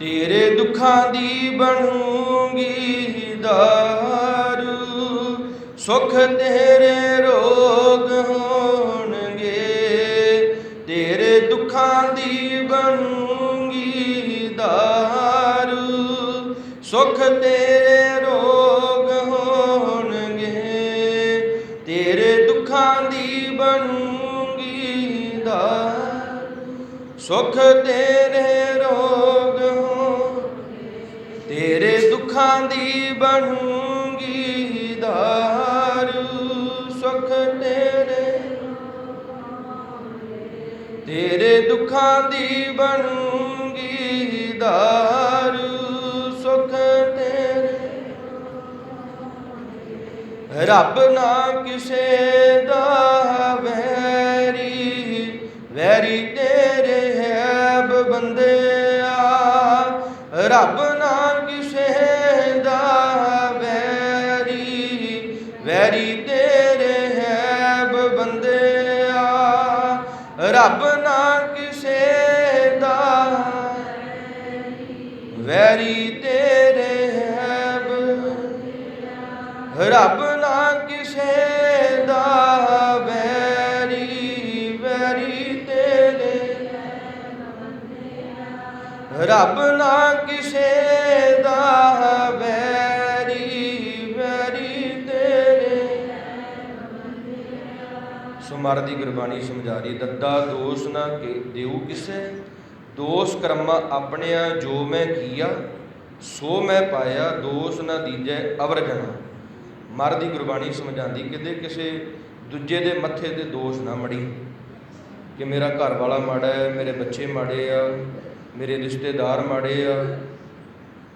ਤੇਰੇ ਦੁੱਖਾਂ ਦੀ ਬਣੂਗੀ ਦਾਰੂ। ਸੁਖ ਤੇਰੇ ਰੋਗ ਹੋਣਗੇ। ਤੇਰੇ ਦੁੱਖਾਂ ਦੀ ਬਣੂਗੀ ਦਾਰੂ। ਸੁਖ ਤੇਰੇ ਰੋਗ ਹੋਣਗੇ। ਤੇਰੇ ਦੁੱਖਾਂ ਦੀ ਬਣੂਗੀ ਦਾਰੂ। ਸੁਖ ਤੇਰੇ ਤੇਰੇ ਦੁੱਖਾਂ ਦੀ ਬਣੂਗੀ ਦਾਰੂ, ਸੁਖ ਤੇਰੇ। ਤੇਰੇ ਦੁੱਖਾਂ ਦੀ ਬਣੂਗੀ ਦਾਰੂ, ਸੁਖ ਤੇਰੇ। ਰੱਬ ਨਾ ਕਿਸੇ ਦਾ ਵੈਰੀ ਵੈਰੀ ਤੇਰੇ ਹੈਬ ਬੰਦਿਆ। ਰੱਬ ਰੱਬ ਨਾ ਕਿਸੇ ਦਾ। ਵੈਰੀ ਤੇਰੇ ਹੈਬ। ਰੱਬ ਨਾ ਕਿਸੇ ਦਾ। ਵੈਰੀ ਵੈਰੀ ਤੇਰੇ। ਰੱਬ ਨਾ ਕਿਸੇ ਸੁਮਰ ਦੀ ਗੁਰਬਾਣੀ ਸਮਝਾ ਰਹੀ ਦੱਦਾ ਦੋਸ਼ ਨਾ ਕਿ ਦੇਉ ਕਿਸੇ, ਦੋਸ਼ ਕਰਮਾ ਆਪਣਿਆ ਜੋ ਮੈਂ ਕੀਆ, ਸੋ ਮੈਂ ਪਾਇਆ, ਦੋਸ਼ ਨਾ ਦੀਜੈ ਅਵਰ ਜਣਾ ਮਰ ਦੀ ਗੁਰਬਾਣੀ ਸਮਝਾਉਂਦੀ, ਕਿਤੇ ਕਿਸੇ ਦੂਜੇ ਦੇ ਮੱਥੇ ਤੇ ਦੋਸ਼ ਨਾ ਮੜੀ। ਕਿ ਮੇਰਾ ਘਰ ਵਾਲਾ ਮਾੜਾ ਹੈ, ਮੇਰੇ ਬੱਚੇ ਮਾੜੇ ਆ, ਮੇਰੇ ਰਿਸ਼ਤੇਦਾਰ ਮਾੜੇ ਆ,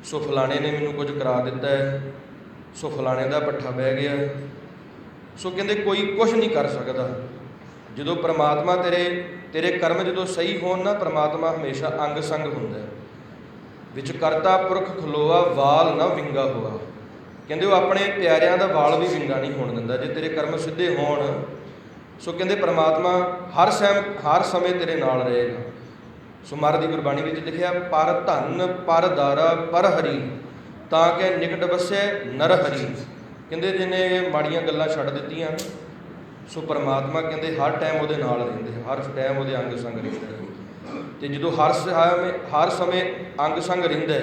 ਸੋ ਫਲਾਣੇ ਨੇ ਮੈਨੂੰ ਕੁਝ ਕਰਾ ਦਿੱਤਾ ਹੈ, ਸੋ ਫਲਾਣੇ ਦਾ ਪੱਠਾ ਬਹਿ ਗਿਆ। ਸੋ ਕਹਿੰਦੇ ਕੋਈ ਕੁਝ ਨਹੀਂ ਕਰ ਸਕਦਾ। ਜਦੋਂ ਪ੍ਰਮਾਤਮਾ ਤੇਰੇ ਤੇਰੇ ਕਰਮ ਜਦੋਂ ਸਹੀ ਹੋਣ ਨਾ, ਪ੍ਰਮਾਤਮਾ ਹਮੇਸ਼ਾ ਅੰਗ ਸੰਗ ਹੁੰਦਾ ਹੈ। ਵਿੱਚ ਕਰਤਾ ਪੁਰਖ ਖਲੋਆ, ਵਾਲ ਨਾ ਵਿੰਗਾ ਹੋਆ। ਕਹਿੰਦੇ ਉਹ ਆਪਣੇ ਪਿਆਰਿਆਂ ਦਾ ਵਾਲ ਵੀ ਵਿੰਗਾ ਨਹੀਂ ਹੋਣ ਦਿੰਦਾ। ਜੇ ਤੇਰੇ ਕਰਮ ਸਿੱਧੇ ਹੋਣ, ਸੋ ਕਹਿੰਦੇ ਪ੍ਰਮਾਤਮਾ ਹਰ ਸਮ ਹਰ ਸਮੇਂ ਤੇਰੇ ਨਾਲ ਰਹੇਗਾ। ਸੋ ਮਰ ਦੀ ਗੁਰਬਾਣੀ ਵਿੱਚ ਲਿਖਿਆ, ਪਰ ਧਨ, ਪਰ ਦਾਰਾ, ਪਰ ਹਰੀ, ਤਾਂ ਕਿ ਨਿਕਟ ਵਸੈ ਨਰ ਹਰੀ। ਕਹਿੰਦੇ ਜਿਹਨੇ ਮਾੜੀਆਂ ਗੱਲਾਂ ਛੱਡ ਦਿੱਤੀਆਂ ਸੋ ਪਰਮਾਤਮਾ ਕਹਿੰਦੇ ਹਰ ਟਾਈਮ ਉਹਦੇ ਨਾਲ ਰਹਿੰਦੇ ਹਰ ਟਾਈਮ ਉਹਦੇ ਅੰਗ ਸੰਗ ਰਹਿੰਦਾ ਤੇ ਜਦੋਂ ਹਰ ਸਮੇਂ ਹਰ ਸਮੇਂ ਅੰਗ ਸੰਗ ਰਹਿੰਦਾ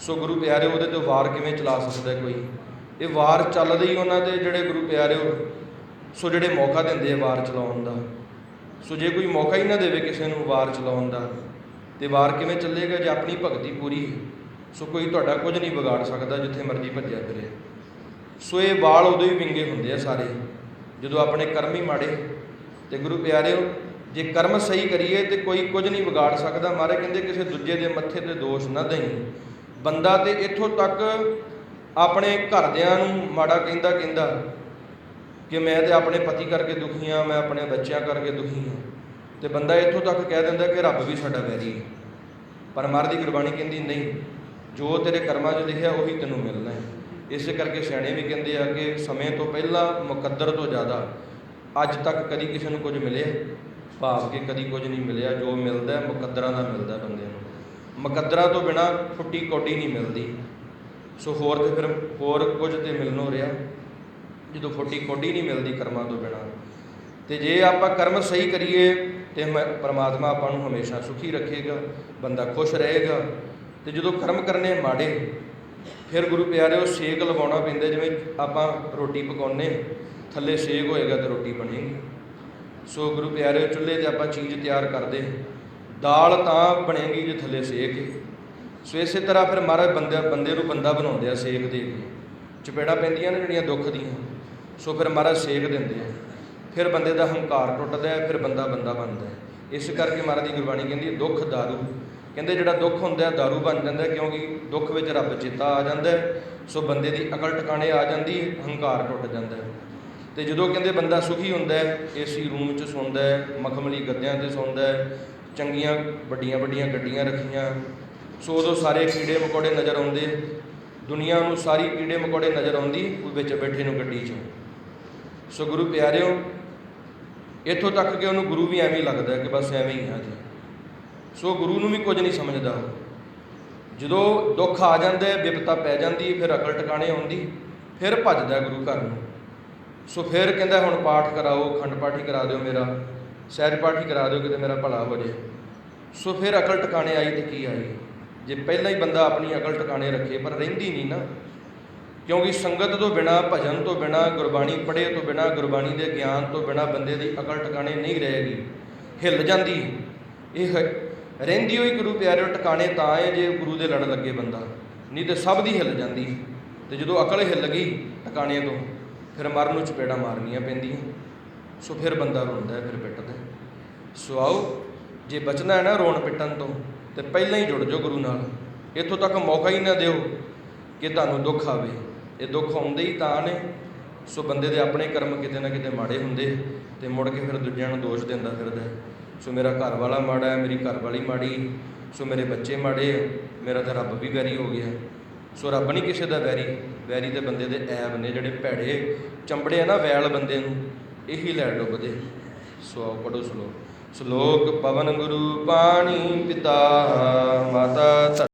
ਸੋ ਗੁਰੂ ਪਿਆਰੇ ਉਹਦੇ ਤੇ ਵਾਰ ਕਿਵੇਂ ਚਲਾ ਸਕਦਾ ਕੋਈ? ਇਹ ਵਾਰ ਚੱਲਦੇ ਹੀ ਉਹਨਾਂ ਦੇ ਜਿਹੜੇ ਗੁਰੂ ਪਿਆਰੇ ਉਹ- ਸੋ ਜਿਹੜੇ ਮੌਕਾ ਦਿੰਦੇ ਆ ਵਾਰ ਚਲਾਉਣ ਦਾ। ਸੋ ਜੇ ਕੋਈ ਮੌਕਾ ਹੀ ਨਾ ਦੇਵੇ ਕਿਸੇ ਨੂੰ ਵਾਰ ਚਲਾਉਣ ਦਾ, ਤੇ ਵਾਰ ਕਿਵੇਂ ਚੱਲੇਗਾ ਜੇ ਆਪਣੀ ਭਗਤੀ ਪੂਰੀ ਸੋ ਕੋਈ ਤੁਹਾਡਾ ਕੁਝ ਨਹੀਂ ਵਿਗਾੜ ਸਕਦਾ ਜਿੱਥੇ ਮਰਜ਼ੀ ਭੱਜਿਆ ਫਿਰੇ। ਸੋ ਇਹ ਵਾਲ ਉਦੋਂ ਹੀ ਵਿੰਗੇ ਹੁੰਦੇ ਆ ਸਾਰੇ। ਜਦੋਂ ਆਪਣੇ ਕਰਮ ਹੀ ਮਾੜੇ, ਤੇ ਗੁਰੂ ਪਿਆਰਿਓ, ਜੇ ਕਰਮ ਸਹੀ ਕਰੀਏ ਤੇ ਕੋਈ ਕੁਝ ਨਹੀਂ ਵਿਗਾੜ ਸਕਦਾ। ਮਾਰੇ ਕਹਿੰਦੇ, ਕਿਸੇ ਦੂਜੇ ਦੇ ਮੱਥੇ ਤੇ ਦੋਸ਼ ਨਾ ਦੇਈ। ਬੰਦਾ ਤੇ ਇੱਥੋਂ ਤੱਕ ਆਪਣੇ ਘਰਦਿਆਂ ਨੂੰ ਮਾੜਾ ਕਹਿੰਦਾ ਕਹਿੰਦਾ ਕਿ ਮੈਂ ਤੇ ਆਪਣੇ ਪਤੀ ਕਰਕੇ ਦੁਖੀ ਹਾਂ ਮੈਂ ਆਪਣੇ ਬੱਚਿਆਂ ਕਰਕੇ ਦੁਖੀ ਹਾਂ ਤੇ ਬੰਦਾ ਇੱਥੋਂ ਤੱਕ ਕਹਿ ਦਿੰਦਾ ਕਿ ਰੱਬ ਵੀ ਸਾਡਾ ਵੈਰੀ ਹੈ ਪਰ ਮਹਾਰਾਜ ਦੀ ਗੁਰਬਾਣੀ ਕਹਿੰਦੀ, ਨਹੀਂ, ਜੋ ਤੇਰੇ ਕਰਮਾਂ 'ਚ ਲਿਖਿਆ, ਉਹੀ ਤੈਨੂੰ ਮਿਲਣਾ ਹੈ ਇਸੇ ਕਰਕੇ ਸਿਆਣੇ ਵੀ ਕਹਿੰਦੇ ਆ ਕਿ ਸਮੇਂ ਤੋਂ ਪਹਿਲਾਂ ਮੁਕੱਦਰ ਤੋਂ ਜ਼ਿਆਦਾ ਅੱਜ ਤੱਕ ਕਦੀ ਕਿਸੇ ਨੂੰ ਕੁਝ ਮਿਲਿਆ? ਭਾਵ ਕਿ ਕਦੀ ਕੁਝ ਨਹੀਂ ਮਿਲਿਆ। ਜੋ ਮਿਲਦਾ ਹੈ, ਮੁਕੱਦਰਾਂ ਦਾ ਮਿਲਦਾ ਹੈ ਬੰਦੇ ਨੂੰ। ਮੁਕੱਦਰਾਂ ਤੋਂ ਬਿਨਾ ਫੁੱਟੀ ਕੋਡੀ ਨਹੀਂ ਮਿਲਦੀ। ਸੋ ਹੋਰ ਤੇ ਫਿਰ ਹੋਰ ਕੁਝ ਤੇ ਮਿਲਣੋਂ ਰਿਹਾ। ਜਦੋਂ ਫੁੱਟੀ ਕੋਡੀ ਨਹੀਂ ਮਿਲਦੀ ਕਰਮਾਂ ਤੋਂ ਬਿਨਾ, ਤੇ ਜੇ ਆਪਾਂ ਕਰਮ ਸਹੀ ਕਰੀਏ, ਤੇ ਪਰਮਾਤਮਾ ਆਪਾਂ ਨੂੰ ਹਮੇਸ਼ਾ ਸੁਖੀ ਰੱਖੇਗਾ, ਬੰਦਾ ਖੁਸ਼ ਰਹੇਗਾ। ਤੇ ਜਦੋਂ ਕਰਮ ਕਰਨੇ ਮਾੜੇ ਫਿਰ ਗੁਰੂ ਪਿਆਰਿਓ, ਸੇਕ ਲਗਾਉਣਾ ਪੈਂਦਾ, ਜਿਵੇਂ ਆਪਾਂ ਰੋਟੀ ਪਕਾਉਨੇ ਥੱਲੇ ਸੇਕ ਹੋਏਗਾ ਤੇ ਰੋਟੀ ਬਣੇਗੀ। ਸੋ ਗੁਰੂ ਪਿਆਰਿਓ, ਚੁੱਲ੍ਹੇ ਤੇ ਆਪਾਂ ਚੀਜ਼ ਤਿਆਰ ਕਰਦੇ ਦਾਲ ਤਾਂ ਬਣੇਗੀ ਜੇ ਥੱਲੇ ਸੇਕ ਹੈ। ਸੋ ਇਸੇ ਤਰ੍ਹਾਂ ਫਿਰ ਮਹਾਰਾਜ ਬੰਦੇ ਬੰਦੇ ਨੂੰ ਬੰਦਾ ਬਣਾਉਂਦੇ ਆ ਸੇਕ ਦੇ ਕੇ। ਚਪੇੜਾ ਪੈਂਦੀਆਂ ਨੇ ਜਿਹੜੀਆਂ ਦੁੱਖ ਦੀਆਂ। ਸੋ ਫਿਰ ਮਹਾਰਾਜ ਸੇਕ ਦਿੰਦੇ ਆ। ਫਿਰ ਬੰਦੇ ਦਾ ਹੰਕਾਰ ਟੁੱਟਦਾ ਹੈ, ਫਿਰ ਬੰਦਾ ਬੰਦਾ ਬਣਦਾ ਹੈ। ਇਸ ਕਰਕੇ ਮਹਾਰਾਜ ਦੀ ਗੁਰਬਾਣੀ ਕਹਿੰਦੀ ਹੈ, ਦੁੱਖ ਦਾਰੂ ਕਹਿੰਦੇ ਜਿਹੜਾ ਦੁੱਖ ਹੁੰਦਾ ਹੈ, ਦਾਰੂ ਬਣ ਜਾਂਦਾ ਹੈ, ਕਿਉਂਕਿ ਦੁੱਖ ਵਿੱਚ ਰੱਬ ਚੇਤਾ ਆ ਜਾਂਦਾ ਹੈ, ਸੋ ਬੰਦੇ ਦੀ ਅਕਲ ਟਿਕਾਣੇ ਆ ਜਾਂਦੀ ਹੈ, ਹੰਕਾਰ ਟੁੱਟ ਜਾਂਦਾ ਹੈ। ਤੇ ਜਦੋਂ ਕਹਿੰਦੇ ਬੰਦਾ ਸੁਖੀ ਹੁੰਦਾ ਹੈ ਏਸੀ ਰੂਮ 'ਚ ਸੌਂਦਾ ਹੈ, ਮਖਮਲੀ ਗੱਦਿਆਂ ਤੇ ਸੌਂਦਾ ਹੈ, ਚੰਗੀਆਂ ਵੱਡੀਆਂ ਵੱਡੀਆਂ ਗੱਡੀਆਂ ਰੱਖੀਆਂ, ਸੋ ਉਦੋਂ ਸਾਰੇ ਕੀੜੇ ਮਕੌੜੇ ਨਜ਼ਰ ਆਉਂਦੇ ਦੁਨੀਆ ਨੂੰ ਸਾਰੀ ਕੀੜੇ ਮਕੌੜੇ ਨਜ਼ਰ ਆਉਂਦੀ ਉਹ ਵਿੱਚ ਬੈਠੇ ਨੂੰ ਗੱਡੀ 'ਚ। ਸੋ ਗੁਰੂ ਪਿਆਰਿਓ, ਇੱਥੋਂ ਤੱਕ ਕਿ ਉਹਨੂੰ ਗੁਰੂ ਵੀ ਐਵੇਂ ਹੀ ਲੱਗਦਾ ਕਿ ਬਸ ਐਵੇਂ ਹੀ ਆ ਜੀ। ਸੋ ਗੁਰੂ ਨੂੰ ਵੀ ਕੁਝ ਨਹੀਂ ਸਮਝਦਾ। ਜਦੋਂ ਦੁੱਖ ਆ ਜਾਂਦੇ ਵਿਪਤਾ ਪੈ ਜਾਂਦੀ, ਫਿਰ ਅਕਲ ਟਿਕਾਣੇ ਆਉਂਦੀ, ਫਿਰ ਭੱਜਦਾ ਗੁਰੂ ਘਰ ਨੂੰ। ਸੋ ਫਿਰ ਕਹਿੰਦਾ, ਹੁਣ ਪਾਠ ਕਰਾਓ, ਖੰਡ ਪਾਠੀ ਕਰਾ ਦਿਓ ਮੇਰਾ ਸਹਿਜ ਪਾਠੀ ਕਰਾ ਦਿਓ, ਕਿਤੇ ਮੇਰਾ ਭਲਾ ਹੋ ਜੇ ਸੋ ਫਿਰ ਅਕਲ ਟਿਕਾਣੇ ਆਈ ਤੇ ਕੀ ਆਈ? ਜੇ ਪਹਿਲਾਂ ਹੀ ਬੰਦਾ ਆਪਣੀ ਅਕਲ ਟਿਕਾਣੇ ਰੱਖੇ, ਪਰ ਰਹਿੰਦੀ ਨਹੀਂ ਨਾ। ਕਿਉਂਕਿ ਸੰਗਤ ਤੋਂ ਬਿਨਾ, ਭਜਨ ਤੋਂ ਬਿਨਾ, ਗੁਰਬਾਣੀ ਪੜ੍ਹੇ ਤੋਂ ਬਿਨਾ, ਗੁਰਬਾਣੀ ਦੇ ਗਿਆਨ ਤੋਂ ਬਿਨਾ ਬੰਦੇ ਦੀ ਅਕਲ ਟਿਕਾਣੇ ਨਹੀਂ ਰਹੇਗੀ। ਹਿੱਲ ਜਾਂਦੀ ਇਹ ਰਹਿੰਦੀ ਹੋਈ ਗੁਰੂ ਪਿਆਰਿਓ ਟਿਕਾਣੇ ਤਾਂ ਹੈ ਜੇ ਗੁਰੂ ਦੇ ਲੜ ਲੱਗੇ ਬੰਦਾ। ਨਹੀਂ ਤੇ ਸਭ ਦੀ ਹਿੱਲ ਜਾਂਦੀ। ਹੈ। ਤੇ ਜਦੋਂ ਅਕਲ ਹਿੱਲ ਗਈ ਟਿਕਾਣੇ ਤੋਂ ਫਿਰ ਮਰਨ ਨੂੰ ਚਪੇੜਾ ਮਾਰਨੀਆਂ ਪੈਂਦੀਆਂ। ਸੋ ਫਿਰ ਬੰਦਾ ਰੋਂਦਾ ਹੈ, ਫਿਰ ਪਿੱਟਦਾ ਸੋ ਆਓ ਜੇ ਬਚਣਾ ਹੈ ਨਾ ਰੋਣ ਪਿੱਟਣ ਤੋਂ ਤੇ ਪਹਿਲਾਂ ਹੀ ਜੁੜ ਜਾਓ ਗੁਰੂ ਨਾਲ। ਇੱਥੋਂ ਤੱਕ ਮੌਕਾ ਹੀ ਨਾ ਦਿਓ ਕਿ ਤੁਹਾਨੂੰ ਦੁੱਖ ਆਵੇ। ਇਹ ਦੁੱਖ ਆਉਂਦੇ ਹੀ ਤਾਂ ਨੇ। ਸੋ ਬੰਦੇ ਦੇ ਆਪਣੇ ਕਰਮ ਕਿਤੇ ਨਾ ਕਿਤੇ ਮਾੜੇ ਹੁੰਦੇ ਤੇ ਮੁੜ ਕੇ ਫਿਰ ਦੂਜਿਆਂ ਨੂੰ ਦੋਸ਼ ਦਿੰਦਾ ਫਿਰਦਾ ਸੋ ਮੇਰਾ ਘਰ ਵਾਲਾ ਮਾੜਾ ਹੈ, ਮੇਰੀ ਘਰ ਵਾਲੀ ਮਾੜੀ, ਸੋ ਮੇਰੇ ਬੱਚੇ ਮਾੜੇ ਮੇਰਾ ਤਾਂ ਰੱਬ ਵੀ ਵੈਰੀ ਹੋ ਗਿਆ ਸੋ ਰੱਬ ਨਹੀਂ ਕਿਸੇ ਦਾ ਵੈਰੀ ਵੈਰੀ ਤੇ ਬੰਦੇ ਦੇ ਐਬ ਨੇ ਜਿਹੜੇ ਭੈੜੇ, ਚੰਬੜੇ ਆ ਨਾ ਵੈਲ ਬੰਦੇ ਨੂੰ, ਇਹੀ ਲੈ ਡੁੱਬਦੇ ਸੋ ਆਓ ਪੜੋ ਸਲੋਕ। ਸ਼ਲੋਕ, ਪਵਨ ਗੁਰੂ ਪਾਣੀ ਪਿਤਾ, ਮਾਤਾ ਧਰਤੀ